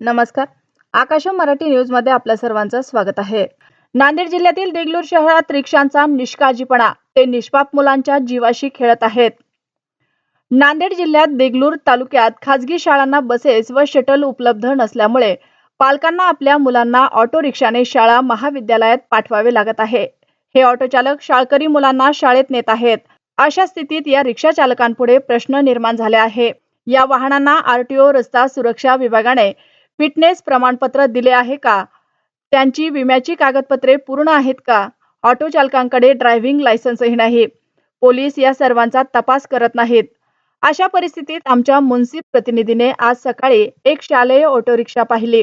नमस्कार. आकाश मराठी न्यूजमध्ये आपल्या सर्वांचं स्वागत आहे. नांदेड जिल्ह्यातील देगलूर शहरात रिक्षांचा निष्काळजीपणा ते निष्पाप मुलांच्या जीवाशी खेळत आहेत. नांदेड जिल्ह्यात देगलूर तालुक्यात खाजगी शाळांना बसेस व शटल उपलब्ध नसल्यामुळे पालकांना आपल्या मुलांना ऑटो रिक्षाने शाळा महाविद्यालयात पाठवावे लागत आहे. हे ऑटो चालक शाळकरी मुलांना शाळेत नेत आहेत. अशा स्थितीत या रिक्षा चालकांपुढे प्रश्न निर्माण झाले आहे. या वाहनांना आरटीओ रस्ता सुरक्षा विभागाने फिटनेस प्रमाणपत्र दिले आहे का? त्यांची विम्याची कागदपत्रे पूर्ण आहेत का? ऑटो चालकांकडे ड्रायव्हिंग लायसन्सही नाही. पोलीस या सर्वांचा तपास करत नाहीत. अशा परिस्थितीत आमच्या मुन्सिप प्रतिनिधीने आज सकाळी एक शालेय ऑटो रिक्षा पाहिली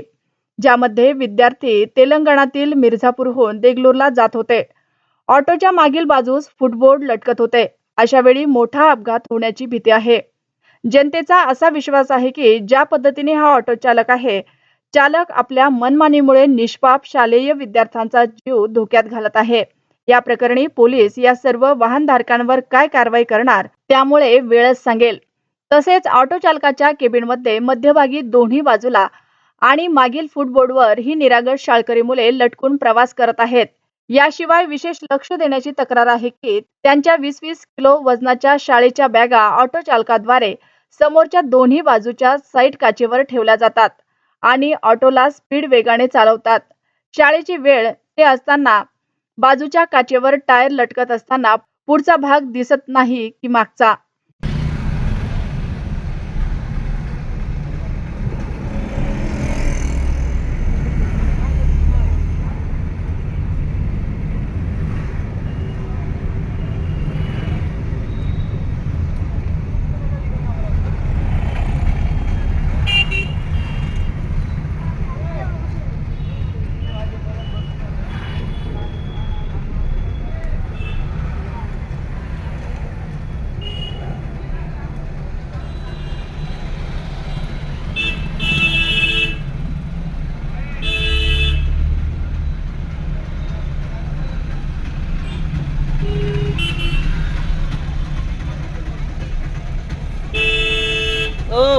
ज्यामध्ये विद्यार्थी तेलंगणातील मिर्झापूरहून देगलूरला जात होते. ऑटोच्या मागील बाजूस फुटबोर्ड लटकत होते. अशा वेळी मोठा अपघात होण्याची भीती आहे. जनतेचा असा विश्वास आहे की ज्या पद्धतीने हा ऑटो चालक आहे चालक आपल्या मनमानीमुळे निष्पाप शालेय विद्यार्थ्यांचा जीव धोक्यात घालत आहे. या प्रकरणी पोलीस या सर्व वाहनधारकांवर काय कारवाई करणार त्यामुळे वेळच सांगेल. तसेच ऑटो चालकाच्या केबिनमध्ये मध्यभागी दोन्ही बाजूला आणि मागील फुटबोर्डवर ही निरागस शाळकरी मुले लटकून प्रवास करत आहेत. याशिवाय विशेष लक्ष देण्याची तक्रार आहे की त्यांच्या वीस वीस किलो वजनाच्या शाळेच्या बॅगा ऑटो चालकाद्वारे समोरच्या दोन्ही बाजूच्या साईड काचेवर ठेवल्या जातात आणि ऑटोला स्पीड वेगाने चालवतात. शाळेची वेळ ते असताना बाजूच्या काचेवर टायर लटकत असताना पुढचा भाग दिसत नाही की मागचा.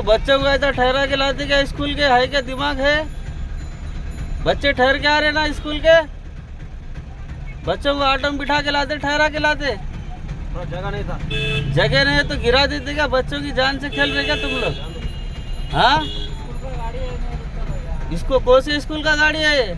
बच्चों को ऐसा ठहरा के लाते क्या स्कूल के? है क्या दिमाग है? बच्चे ठहर के आ रहे ना स्कूल के? बच्चों को आटो में बिठा के लाते ठहरा के लाते। जगह नहीं था। जगह नहीं है तो गिरा देते क्या? बच्चों की जान से खेल रहे क्या तुम लोग? हाँ? इसको कौन से स्कूल का गाड़ी है? ये